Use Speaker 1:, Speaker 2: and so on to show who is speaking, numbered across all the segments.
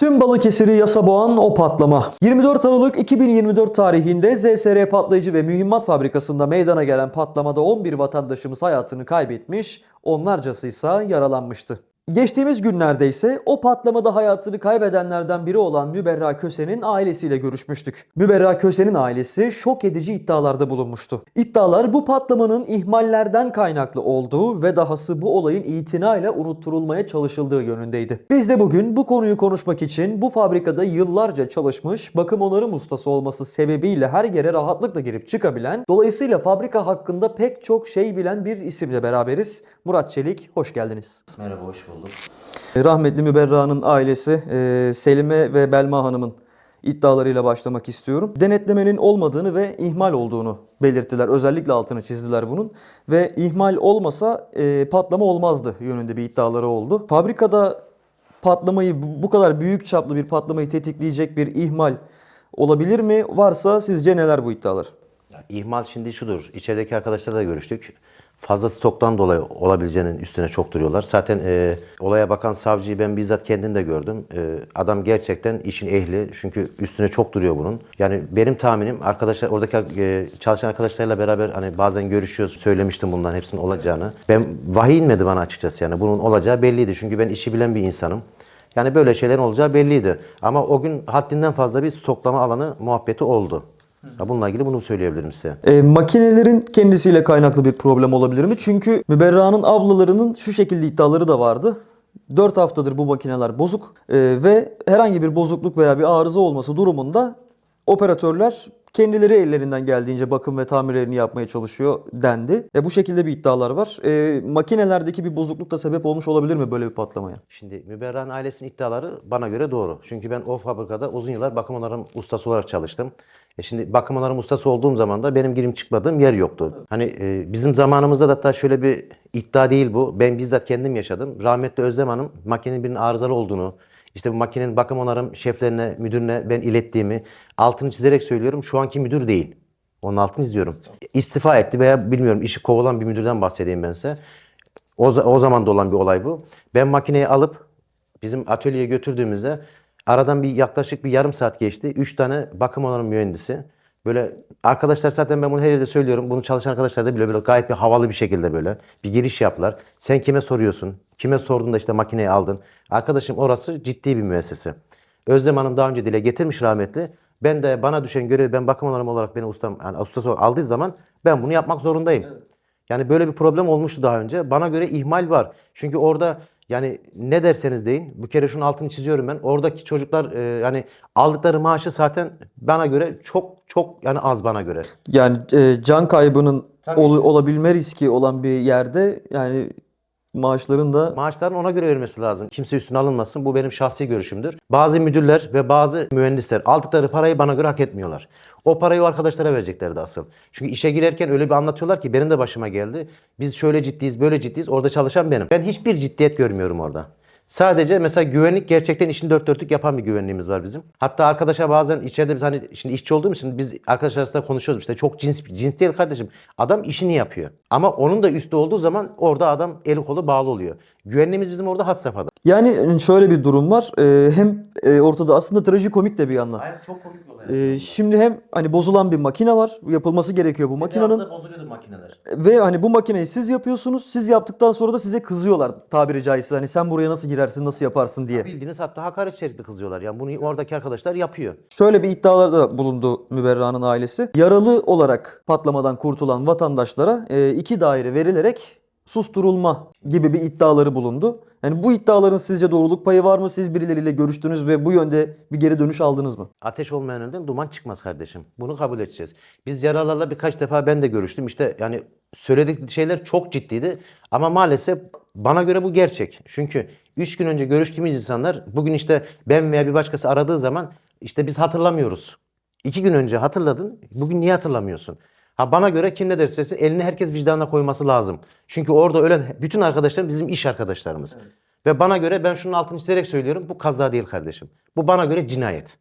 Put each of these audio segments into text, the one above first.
Speaker 1: Tüm Balıkesir'i yasa boğan o patlama. 24 Aralık 2024 tarihinde ZSR patlayıcı ve mühimmat fabrikasında meydana gelen patlamada 11 vatandaşımız hayatını kaybetmiş, onlarcası ise yaralanmıştı. Geçtiğimiz günlerde ise o patlamada hayatını kaybedenlerden biri olan Müberra Köse'nin ailesiyle görüşmüştük. Müberra Köse'nin ailesi şok edici iddialarda bulunmuştu. İddialar bu patlamanın ihmallerden kaynaklı olduğu ve dahası bu olayın itinayla unutturulmaya çalışıldığı yönündeydi. Biz de bugün bu konuyu konuşmak için bu fabrikada yıllarca çalışmış, bakım onarım ustası olması sebebiyle her yere rahatlıkla girip çıkabilen, dolayısıyla fabrika hakkında pek çok şey bilen bir isimle beraberiz. Murat Çelik, hoş geldiniz.
Speaker 2: Merhaba, hoş bulduk.
Speaker 1: Rahmetli Müberra'nın ailesi e, Selime ve Belma Hanım'ın iddialarıyla başlamak istiyorum. Denetlemenin olmadığını ve ihmal olduğunu belirttiler. Özellikle altını çizdiler bunun. Ve ihmal olmasa e, patlama olmazdı yönünde bir iddiaları oldu. Fabrikada patlamayı bu kadar büyük çaplı bir patlamayı tetikleyecek bir ihmal olabilir mi? Varsa sizce neler bu iddialar?
Speaker 2: İhmal şimdi şudur, içerideki arkadaşlarla da görüştük. Fazla stoktan dolayı olabileceğinin üstüne çok duruyorlar. Zaten e, olaya bakan savcıyı ben bizzat kendim de gördüm. E, adam gerçekten işin ehli çünkü üstüne çok duruyor bunun. Yani benim tahminim arkadaşlar oradaki e, çalışan arkadaşlarla beraber hani bazen görüşüyoruz. Söylemiştim bundan hepsinin olacağını. Ben vahiy inmedi bana açıkçası yani bunun olacağı belliydi. Çünkü ben işi bilen bir insanım. Yani böyle şeylerin olacağı belliydi. Ama o gün haddinden fazla bir stoklama alanı muhabbeti oldu. Ya bununla ilgili bunu söyleyebilirim size.
Speaker 1: E, makinelerin kendisiyle kaynaklı bir problem olabilir mi? Çünkü Müberra'nın ablalarının şu şekilde iddiaları da vardı. 4 haftadır bu makineler bozuk e, ve herhangi bir bozukluk veya bir arıza olması durumunda operatörler kendileri ellerinden geldiğince bakım ve tamirlerini yapmaya çalışıyor dendi. E, bu şekilde bir iddialar var. E, makinelerdeki bir bozukluk da sebep olmuş olabilir mi böyle bir patlamaya?
Speaker 2: Şimdi Müberra'nın ailesinin iddiaları bana göre doğru. Çünkü ben o fabrikada uzun yıllar bakım onarım ustası olarak çalıştım. E şimdi bakım onarım ustası olduğum zaman da benim girim çıkmadığım yer yoktu. Hani e, bizim zamanımızda da hatta şöyle bir iddia değil bu. Ben bizzat kendim yaşadım. Rahmetli Özlem Hanım makinenin birinin arızalı olduğunu, işte bu makinenin bakım onarım şeflerine, müdürüne ben ilettiğimi altını çizerek söylüyorum. Şu anki müdür değil. Onun altını çiziyorum. İstifa etti veya bilmiyorum işi kovulan bir müdürden bahsedeyim ben size. O, o zaman da olan bir olay bu. Ben makineyi alıp bizim atölyeye götürdüğümüzde aradan bir yaklaşık bir yarım saat geçti. Üç tane bakım onarım mühendisi. Böyle arkadaşlar zaten ben bunu her yerde söylüyorum. Bunu çalışan arkadaşlar da biliyor. Böyle gayet bir havalı bir şekilde böyle bir giriş yaptılar. Sen kime soruyorsun? Kime sordun da işte makineyi aldın? Arkadaşım orası ciddi bir müessese. Özlem Hanım daha önce dile getirmiş rahmetli. Ben de bana düşen görevi ben bakım onarım olarak beni ustam yani ustası aldığı zaman ben bunu yapmak zorundayım. Yani böyle bir problem olmuştu daha önce. Bana göre ihmal var. Çünkü orada yani ne derseniz deyin. Bu kere şunun altını çiziyorum ben. Oradaki çocuklar e, yani aldıkları maaşı zaten bana göre çok çok yani az bana göre.
Speaker 1: Yani e, can kaybının
Speaker 2: Tabii
Speaker 1: ol- olabilme riski olan bir yerde yani maaşların da
Speaker 2: Maaşların ona göre vermesi lazım. Kimse üstüne alınmasın. Bu benim şahsi görüşümdür. Bazı müdürler ve bazı mühendisler aldıkları parayı bana göre hak etmiyorlar. O parayı o arkadaşlara vereceklerdi asıl. Çünkü işe girerken öyle bir anlatıyorlar ki benim de başıma geldi. Biz şöyle ciddiyiz, böyle ciddiyiz. Orada çalışan benim. Ben hiçbir ciddiyet görmüyorum orada. Sadece mesela güvenlik gerçekten işini dört dörtlük yapan bir güvenliğimiz var bizim. Hatta arkadaşa bazen içeride biz hani şimdi işçi olduğum için biz arkadaşlar arasında konuşuyoruz işte çok cins cins değil kardeşim. Adam işini yapıyor. Ama onun da üstü olduğu zaman orada adam eli kolu bağlı oluyor. Güvenliğimiz bizim orada had safhada.
Speaker 1: Yani şöyle bir durum var. Ee, hem e, ortada aslında trajikomik de bir yandan.
Speaker 2: çok komik bir olay.
Speaker 1: Ee, şimdi hem hani bozulan bir makine var. Yapılması gerekiyor bu makinenin.
Speaker 2: bozuluyordu makineler.
Speaker 1: Ve hani bu makineyi siz yapıyorsunuz. Siz yaptıktan sonra da size kızıyorlar tabiri caizse. Hani sen buraya nasıl girersin, nasıl yaparsın diye.
Speaker 2: Bildiğiniz hatta hakaret içerikli kızıyorlar. Yani bunu oradaki arkadaşlar yapıyor.
Speaker 1: Şöyle bir iddialarda bulundu Müberra'nın ailesi. Yaralı olarak patlamadan kurtulan vatandaşlara e, iki daire verilerek susturulma gibi bir iddiaları bulundu. Yani bu iddiaların sizce doğruluk payı var mı? Siz birileriyle görüştünüz ve bu yönde bir geri dönüş aldınız mı?
Speaker 2: Ateş olmayan önünden duman çıkmaz kardeşim. Bunu kabul edeceğiz. Biz yaralarla birkaç defa ben de görüştüm. İşte yani söyledik şeyler çok ciddiydi. Ama maalesef bana göre bu gerçek. Çünkü 3 gün önce görüştüğümüz insanlar bugün işte ben veya bir başkası aradığı zaman işte biz hatırlamıyoruz. 2 gün önce hatırladın. Bugün niye hatırlamıyorsun? Ha bana göre kim ne derse desin elini herkes vicdanına koyması lazım. Çünkü orada ölen bütün arkadaşlarım bizim iş arkadaşlarımız. Ve bana göre ben şunun altını çizerek söylüyorum. Bu kaza değil kardeşim. Bu bana göre cinayet.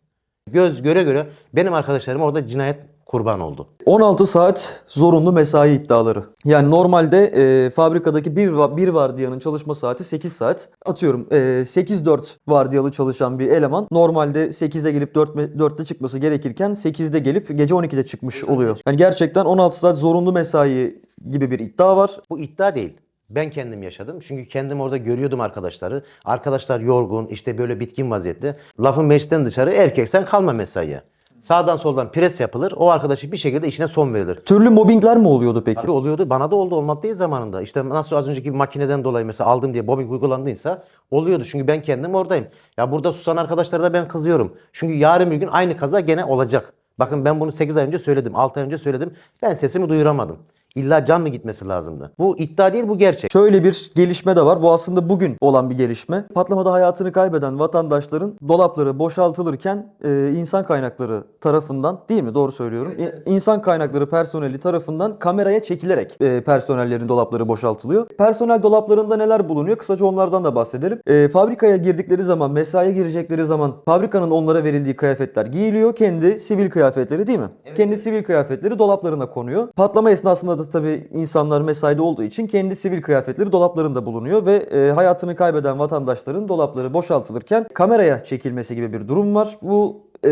Speaker 2: Göz göre göre benim arkadaşlarım orada cinayet kurban oldu.
Speaker 1: 16 saat zorunlu mesai iddiaları. Yani normalde e, fabrikadaki bir, bir vardiyanın çalışma saati 8 saat. Atıyorum e, 8-4 vardiyalı çalışan bir eleman normalde 8'de gelip 4, 4'te çıkması gerekirken 8'de gelip gece 12'de çıkmış oluyor. Yani gerçekten 16 saat zorunlu mesai gibi bir iddia var.
Speaker 2: Bu iddia değil. Ben kendim yaşadım. Çünkü kendim orada görüyordum arkadaşları. Arkadaşlar yorgun, işte böyle bitkin vaziyette. Lafın meclisten dışarı erkek sen kalma mesaiye. Sağdan soldan pres yapılır. O arkadaşı bir şekilde işine son verilir.
Speaker 1: Türlü mobbingler mi oluyordu peki?
Speaker 2: Tabii oluyordu. Bana da oldu. Olmadı değil zamanında. İşte nasıl az önceki bir makineden dolayı mesela aldım diye mobbing uygulandıysa oluyordu. Çünkü ben kendim oradayım. Ya burada susan arkadaşlara da ben kızıyorum. Çünkü yarın bir gün aynı kaza gene olacak. Bakın ben bunu 8 ay önce söyledim. 6 ay önce söyledim. Ben sesimi duyuramadım. İlla can mı gitmesi lazımdı? Bu iddia değil bu gerçek.
Speaker 1: Şöyle bir gelişme de var. Bu aslında bugün olan bir gelişme. Patlamada hayatını kaybeden vatandaşların dolapları boşaltılırken e, insan kaynakları tarafından değil mi? Doğru söylüyorum. İ- İnsan kaynakları personeli tarafından kameraya çekilerek e, personellerin dolapları boşaltılıyor. Personel dolaplarında neler bulunuyor? Kısaca onlardan da bahsedelim. E, fabrikaya girdikleri zaman, mesaiye girecekleri zaman fabrikanın onlara verildiği kıyafetler giyiliyor. Kendi sivil kıyafetleri değil mi? Kendi sivil kıyafetleri dolaplarına konuyor. Patlama esnasında da tabii insanlar mesaide olduğu için kendi sivil kıyafetleri dolaplarında bulunuyor ve e, hayatını kaybeden vatandaşların dolapları boşaltılırken kameraya çekilmesi gibi bir durum var. Bu e,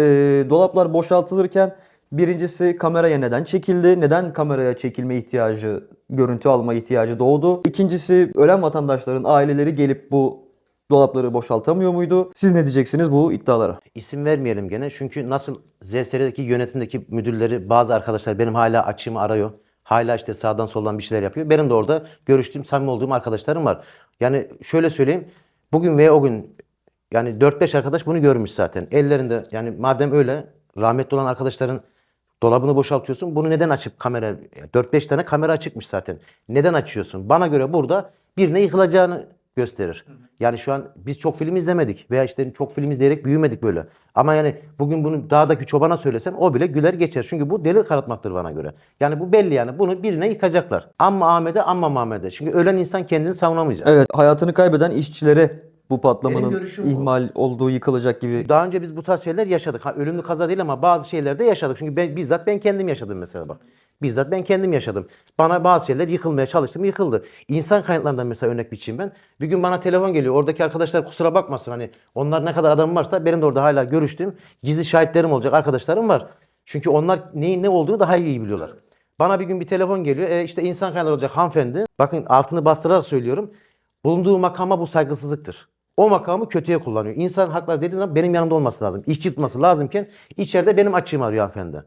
Speaker 1: dolaplar boşaltılırken birincisi kameraya neden çekildi? Neden kameraya çekilme ihtiyacı, görüntü alma ihtiyacı doğdu? İkincisi ölen vatandaşların aileleri gelip bu dolapları boşaltamıyor muydu? Siz ne diyeceksiniz bu iddialara?
Speaker 2: İsim vermeyelim gene. Çünkü nasıl ZSR'deki yönetimdeki müdürleri bazı arkadaşlar benim hala açığımı arıyor. Hala işte sağdan soldan bir şeyler yapıyor. Benim de orada görüştüğüm, samimi olduğum arkadaşlarım var. Yani şöyle söyleyeyim. Bugün veya o gün yani 4-5 arkadaş bunu görmüş zaten. Ellerinde yani madem öyle rahmetli olan arkadaşların dolabını boşaltıyorsun. Bunu neden açıp kamera 4-5 tane kamera açıkmış zaten. Neden açıyorsun? Bana göre burada birine yıkılacağını gösterir. Yani şu an biz çok film izlemedik veya işte çok film izleyerek büyümedik böyle. Ama yani bugün bunu dağdaki çobana söylesen o bile güler geçer. Çünkü bu delil karatmaktır bana göre. Yani bu belli yani bunu birine yıkacaklar. Amma Ahmet'e amma Mehmet'e. Çünkü ölen insan kendini savunamayacak.
Speaker 1: Evet, hayatını kaybeden işçilere bu patlamanın
Speaker 2: görüşüm bu.
Speaker 1: ihmal olduğu, yıkılacak gibi
Speaker 2: Daha önce biz bu tarz şeyler yaşadık. Ha, ölümlü kaza değil ama bazı şeylerde yaşadık. Çünkü ben, bizzat ben kendim yaşadım mesela bak. Bizzat ben kendim yaşadım. Bana bazı şeyler yıkılmaya çalıştım yıkıldı. İnsan kaynaklarından mesela örnek biçeyim ben. Bir gün bana telefon geliyor. Oradaki arkadaşlar kusura bakmasın hani onlar ne kadar adam varsa benim de orada hala görüştüğüm gizli şahitlerim olacak arkadaşlarım var. Çünkü onlar neyin ne olduğunu daha iyi biliyorlar. Bana bir gün bir telefon geliyor. E işte insan kaynakları olacak hanımefendi. Bakın altını bastırarak söylüyorum. Bulunduğu makama bu saygısızlıktır. O makamı kötüye kullanıyor. İnsan hakları dediği zaman benim yanımda olması lazım. İşçi tutması lazımken içeride benim açığımı arıyor hanımefendi.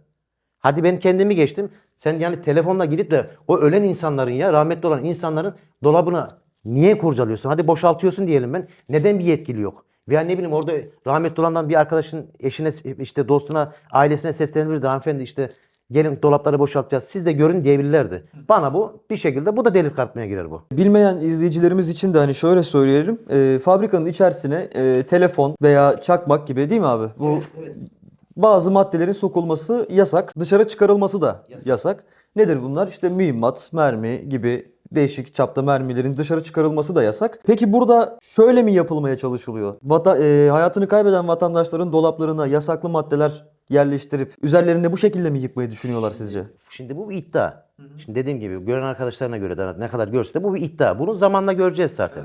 Speaker 2: Hadi ben kendimi geçtim. Sen yani telefonla gidip de o ölen insanların ya rahmetli olan insanların dolabını niye kurcalıyorsun? Hadi boşaltıyorsun diyelim ben. Neden bir yetkili yok? Veya ne bileyim orada rahmetli olandan bir arkadaşın eşine işte dostuna ailesine seslenirdi hanımefendi işte gelin dolapları boşaltacağız siz de görün diyebilirlerdi. Bana bu bir şekilde bu da delil kartmaya girer bu.
Speaker 1: Bilmeyen izleyicilerimiz için de hani şöyle söyleyelim. e, fabrikanın içerisine e, telefon veya çakmak gibi değil mi abi? Bu bazı maddelerin sokulması yasak. Dışarı çıkarılması da yasak. Nedir bunlar? İşte mühimmat, mermi gibi değişik çapta mermilerin dışarı çıkarılması da yasak. Peki burada şöyle mi yapılmaya çalışılıyor? Vata, e, hayatını kaybeden vatandaşların dolaplarına yasaklı maddeler yerleştirip üzerlerinde bu şekilde mi yıkmayı düşünüyorlar sizce?
Speaker 2: Şimdi bu bir iddia. Şimdi dediğim gibi gören arkadaşlarına göre de ne kadar görse de bu bir iddia. Bunu zamanla göreceğiz zaten.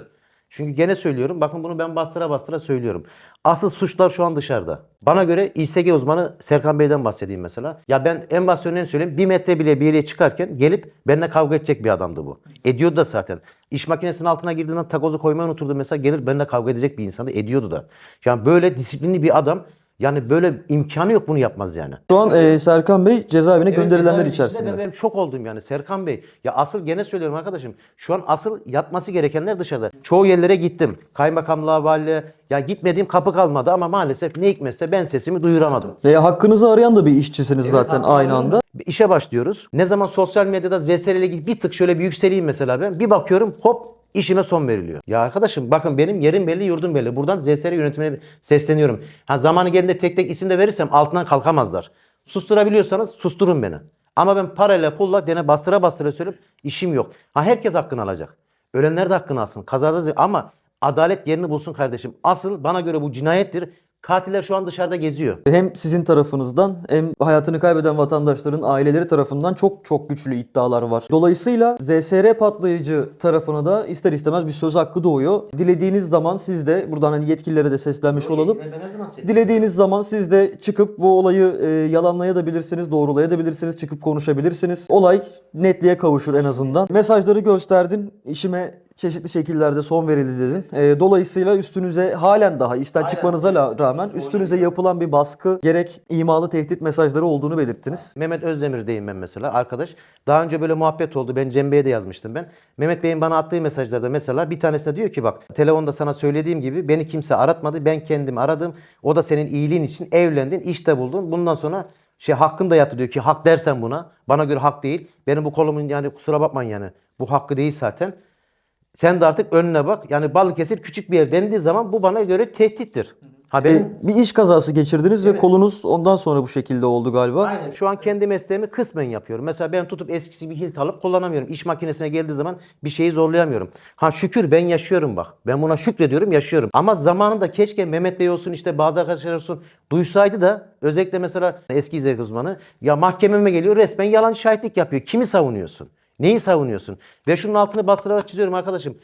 Speaker 2: Çünkü gene söylüyorum. Bakın bunu ben bastıra bastıra söylüyorum. Asıl suçlar şu an dışarıda. Bana göre İSG uzmanı Serkan Bey'den bahsedeyim mesela. Ya ben en basit örneğini söyleyeyim. Bir metre bile bir yere çıkarken gelip benimle kavga edecek bir adamdı bu. Ediyordu da zaten. İş makinesinin altına girdiğinden takozu koymayı unuturdu mesela. Gelir benimle kavga edecek bir insandı. Ediyordu da. Yani böyle disiplinli bir adam yani böyle imkanı yok bunu yapmaz yani.
Speaker 1: Şu an e, Serkan Bey cezaevine gönderilenler
Speaker 2: cezaevinin
Speaker 1: içerisinde.
Speaker 2: Ben, ben şok oldum yani Serkan Bey. Ya asıl gene söylüyorum arkadaşım. Şu an asıl yatması gerekenler dışarıda. Çoğu yerlere gittim. Kaymakamlığa, valiliğe. Ya gitmediğim kapı kalmadı ama maalesef ne hikmetse ben sesimi duyuramadım.
Speaker 1: Veya hakkınızı arayan da bir işçisiniz zaten aynı anda.
Speaker 2: İşe başlıyoruz. Ne zaman sosyal medyada ZSR ile ilgili bir tık şöyle bir yükseleyim mesela ben. Bir bakıyorum hop işime son veriliyor. Ya arkadaşım bakın benim yerim belli yurdum belli. Buradan ZSR yönetimine sesleniyorum. Ha zamanı geldiğinde tek tek isim de verirsem altından kalkamazlar. Susturabiliyorsanız susturun beni. Ama ben parayla pulla dene bastıra bastıra söyleyip işim yok. Ha herkes hakkını alacak. Ölenler de hakkını alsın. Kazada ama adalet yerini bulsun kardeşim. Asıl bana göre bu cinayettir. Katiller şu an dışarıda geziyor.
Speaker 1: Hem sizin tarafınızdan hem hayatını kaybeden vatandaşların aileleri tarafından çok çok güçlü iddialar var. Dolayısıyla ZSR patlayıcı tarafına da ister istemez bir söz hakkı doğuyor. Dilediğiniz zaman siz de buradan hani yetkililere de seslenmiş olalım. Dilediğiniz zaman siz de çıkıp bu olayı e, yalanlayabilirsiniz, doğrulayabilirsiniz, çıkıp konuşabilirsiniz. Olay netliğe kavuşur en azından. Mesajları gösterdin, işime çeşitli şekillerde son verildi dedin. E, dolayısıyla üstünüze halen daha işten çıkmanıza la- rağmen üstünüze yapılan bir baskı gerek imalı tehdit mesajları olduğunu belirttiniz.
Speaker 2: Mehmet Özdemir'deyim ben mesela arkadaş. Daha önce böyle muhabbet oldu. Ben Cem Bey'e de yazmıştım ben. Mehmet Bey'in bana attığı mesajlarda mesela bir tanesinde diyor ki bak telefonda sana söylediğim gibi beni kimse aratmadı. Ben kendim aradım. O da senin iyiliğin için evlendin, işte buldun. Bundan sonra şey hakkın da yattı diyor ki hak dersen buna. Bana göre hak değil. Benim bu kolumun yani kusura bakmayın yani. Bu hakkı değil zaten. Sen de artık önüne bak. Yani Balıkesir küçük bir yer dendiği zaman bu bana göre tehdittir. Ha benim
Speaker 1: E, bir iş kazası geçirdiniz ve kolunuz ondan sonra bu şekilde oldu galiba.
Speaker 2: Aynen. Şu an kendi mesleğimi kısmen yapıyorum. Mesela ben tutup eskisi bir hilt alıp kullanamıyorum. İş makinesine geldiği zaman bir şeyi zorlayamıyorum. Ha şükür ben yaşıyorum bak. Ben buna şükrediyorum yaşıyorum. Ama zamanında keşke Mehmet Bey olsun işte bazı arkadaşlar olsun duysaydı da özellikle mesela eski izlek uzmanı ya mahkememe geliyor resmen yalan şahitlik yapıyor. Kimi savunuyorsun? Neyi savunuyorsun? Ve şunun altını bastırarak çiziyorum arkadaşım.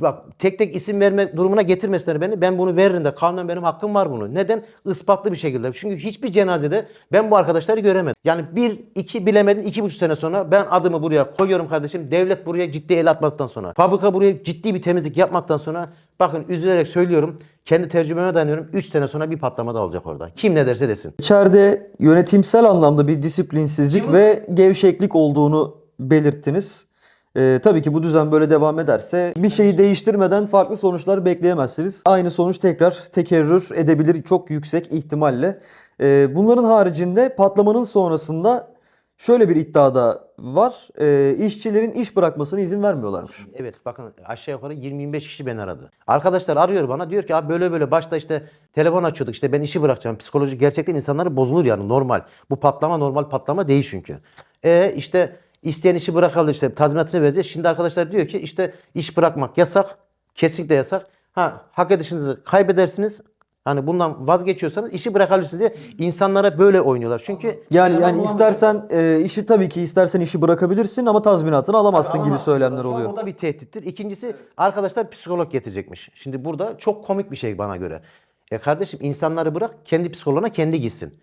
Speaker 2: Bak tek tek isim verme durumuna getirmesinler beni. Ben bunu veririm de kanunen benim hakkım var bunu. Neden? Ispatlı bir şekilde. Çünkü hiçbir cenazede ben bu arkadaşları göremedim. Yani bir, iki bilemedin iki buçuk sene sonra ben adımı buraya koyuyorum kardeşim. Devlet buraya ciddi el atmaktan sonra. Fabrika buraya ciddi bir temizlik yapmaktan sonra bakın üzülerek söylüyorum. Kendi tecrübeme dayanıyorum. 3 sene sonra bir patlama da olacak orada. Kim ne derse desin.
Speaker 1: İçeride yönetimsel anlamda bir disiplinsizlik ve gevşeklik olduğunu belirttiniz. Ee, tabii ki bu düzen böyle devam ederse bir şeyi değiştirmeden farklı sonuçlar bekleyemezsiniz. Aynı sonuç tekrar tekerrür edebilir çok yüksek ihtimalle. Ee, bunların haricinde patlamanın sonrasında şöyle bir iddia da var. Ee, işçilerin iş bırakmasına izin vermiyorlarmış.
Speaker 2: Evet bakın aşağı yukarı 20-25 kişi beni aradı. Arkadaşlar arıyor bana diyor ki abi böyle böyle başta işte telefon açıyorduk işte ben işi bırakacağım. Psikoloji gerçekten insanları bozulur yani normal. Bu patlama normal patlama değil çünkü. E işte isteyen işi bırakalım işte tazminatını vereceğiz. Şimdi arkadaşlar diyor ki işte iş bırakmak yasak. Kesinlikle yasak. Ha hak edişinizi kaybedersiniz. Hani bundan vazgeçiyorsanız işi bırakabilirsiniz diye insanlara böyle oynuyorlar. Çünkü
Speaker 1: Yani yani istersen e, işi tabii ki istersen işi bırakabilirsin ama tazminatını alamazsın gibi söylemler
Speaker 2: Şu an
Speaker 1: oluyor.
Speaker 2: O da bir tehdittir. İkincisi arkadaşlar psikolog getirecekmiş. Şimdi burada çok komik bir şey bana göre. Ya kardeşim insanları bırak kendi psikoloğuna kendi gitsin.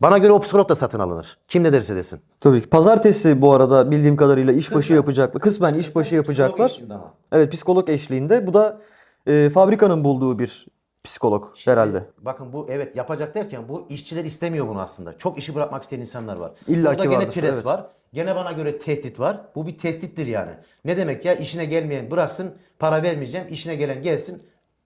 Speaker 2: Bana göre o psikolog da satın alınır. Kim ne derse desin.
Speaker 1: Tabii ki. Pazartesi bu arada bildiğim kadarıyla işbaşı yapacaklar. Kısmen işbaşı yapacaklar.
Speaker 2: eşliğinde ama.
Speaker 1: Evet psikolog eşliğinde. Bu da e, fabrikanın bulduğu bir psikolog herhalde.
Speaker 2: Bakın bu evet yapacak derken bu işçiler istemiyor bunu aslında. Çok işi bırakmak isteyen insanlar var.
Speaker 1: İlla
Speaker 2: Burada
Speaker 1: ki
Speaker 2: gene
Speaker 1: vardır,
Speaker 2: pres
Speaker 1: evet.
Speaker 2: var. Gene bana göre tehdit var. Bu bir tehdittir yani. Ne demek ya işine gelmeyen bıraksın para vermeyeceğim işine gelen gelsin.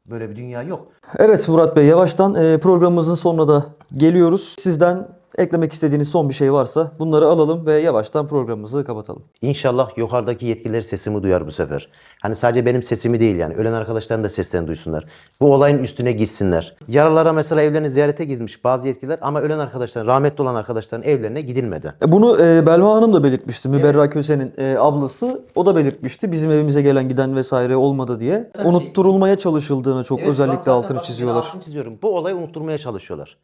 Speaker 2: Böyle bir dünya yok.
Speaker 1: Evet Murat Bey yavaştan e, programımızın sonuna da geliyoruz. Sizden eklemek istediğiniz son bir şey varsa bunları alalım ve yavaştan programımızı kapatalım.
Speaker 2: İnşallah yukarıdaki yetkililer sesimi duyar bu sefer. Hani sadece benim sesimi değil yani. Ölen arkadaşların da seslerini duysunlar. Bu olayın üstüne gitsinler. Yaralara mesela evlerini ziyarete gitmiş bazı yetkililer ama ölen arkadaşların, rahmetli olan arkadaşların evlerine gidilmedi.
Speaker 1: E, Bunu e, Belma Hanım da belirtmişti. Müberra Köse'nin e, ablası. O da belirtmişti. Bizim evimize gelen giden vesaire olmadı diye. Unutturulmaya çalışıldığını çok özellikle altını çiziyorlar.
Speaker 2: Altını çiziyorum. Bu olayı unutturmaya çalışıyorlar.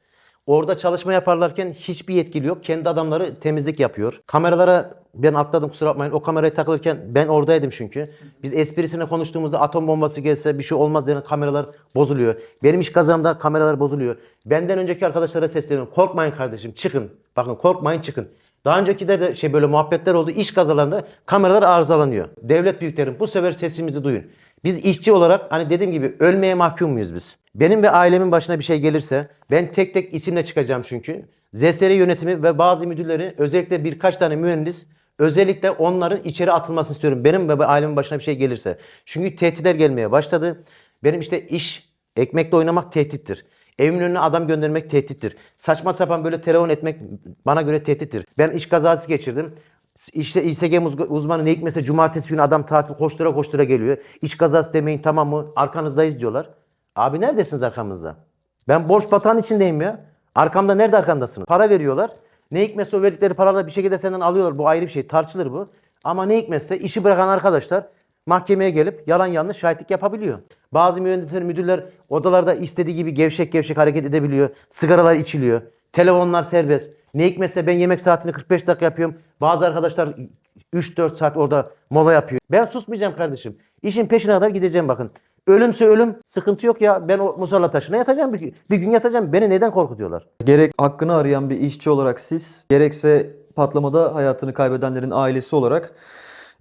Speaker 2: Orada çalışma yaparlarken hiçbir yetkili yok. Kendi adamları temizlik yapıyor. Kameralara ben atladım kusura bakmayın. O kameraya takılırken ben oradaydım çünkü. Biz esprisine konuştuğumuzda atom bombası gelse bir şey olmaz denen kameralar bozuluyor. Benim iş kazamda kameralar bozuluyor. Benden önceki arkadaşlara sesleniyorum. Korkmayın kardeşim çıkın. Bakın korkmayın çıkın. Daha önceki de şey böyle muhabbetler oldu. İş kazalarında kameralar arızalanıyor. Devlet büyüklerim bu sefer sesimizi duyun. Biz işçi olarak hani dediğim gibi ölmeye mahkum muyuz biz? Benim ve ailemin başına bir şey gelirse ben tek tek isimle çıkacağım çünkü. ZSR yönetimi ve bazı müdürleri özellikle birkaç tane mühendis özellikle onların içeri atılmasını istiyorum. Benim ve ailemin başına bir şey gelirse. Çünkü tehditler gelmeye başladı. Benim işte iş ekmekle oynamak tehdittir. Evimin önüne adam göndermek tehdittir. Saçma sapan böyle telefon etmek bana göre tehdittir. Ben iş kazası geçirdim. İşte İSG uz- uzmanı ne hikmetse cumartesi günü adam tatil koştura koştura geliyor. İş kazası demeyin tamam mı? Arkanızdayız diyorlar. Abi neredesiniz arkamızda? Ben borç batağın içindeyim ya. Arkamda nerede arkamdasınız? Para veriyorlar. Ne hikmetse o verdikleri paralar bir şekilde senden alıyorlar. Bu ayrı bir şey. Tartışılır bu. Ama ne hikmetse işi bırakan arkadaşlar mahkemeye gelip yalan yanlış şahitlik yapabiliyor. Bazı mühendisler, müdürler odalarda istediği gibi gevşek gevşek hareket edebiliyor. Sigaralar içiliyor. Telefonlar serbest. Ne hikmetse ben yemek saatini 45 dakika yapıyorum. Bazı arkadaşlar 3-4 saat orada mola yapıyor. Ben susmayacağım kardeşim. İşin peşine kadar gideceğim bakın. Ölümse ölüm sıkıntı yok ya. Ben o musalla taşına yatacağım bir, bir gün yatacağım. Beni neden korkutuyorlar?
Speaker 1: Gerek hakkını arayan bir işçi olarak siz, gerekse patlamada hayatını kaybedenlerin ailesi olarak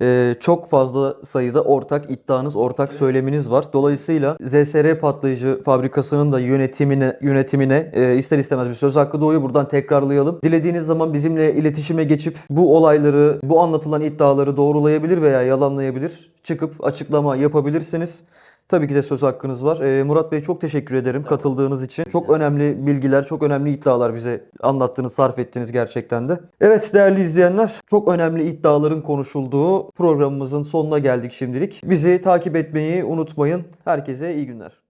Speaker 1: e, çok fazla sayıda ortak iddianız, ortak söyleminiz var. Dolayısıyla ZSR patlayıcı fabrikasının da yönetimine yönetimine e, ister istemez bir söz hakkı doğuyor. Buradan tekrarlayalım. Dilediğiniz zaman bizimle iletişime geçip bu olayları, bu anlatılan iddiaları doğrulayabilir veya yalanlayabilir. Çıkıp açıklama yapabilirsiniz. Tabii ki de söz hakkınız var. Ee, Murat Bey çok teşekkür ederim katıldığınız için. Çok önemli bilgiler, çok önemli iddialar bize anlattınız, sarf ettiniz gerçekten de. Evet değerli izleyenler, çok önemli iddiaların konuşulduğu programımızın sonuna geldik şimdilik. Bizi takip etmeyi unutmayın. Herkese iyi günler.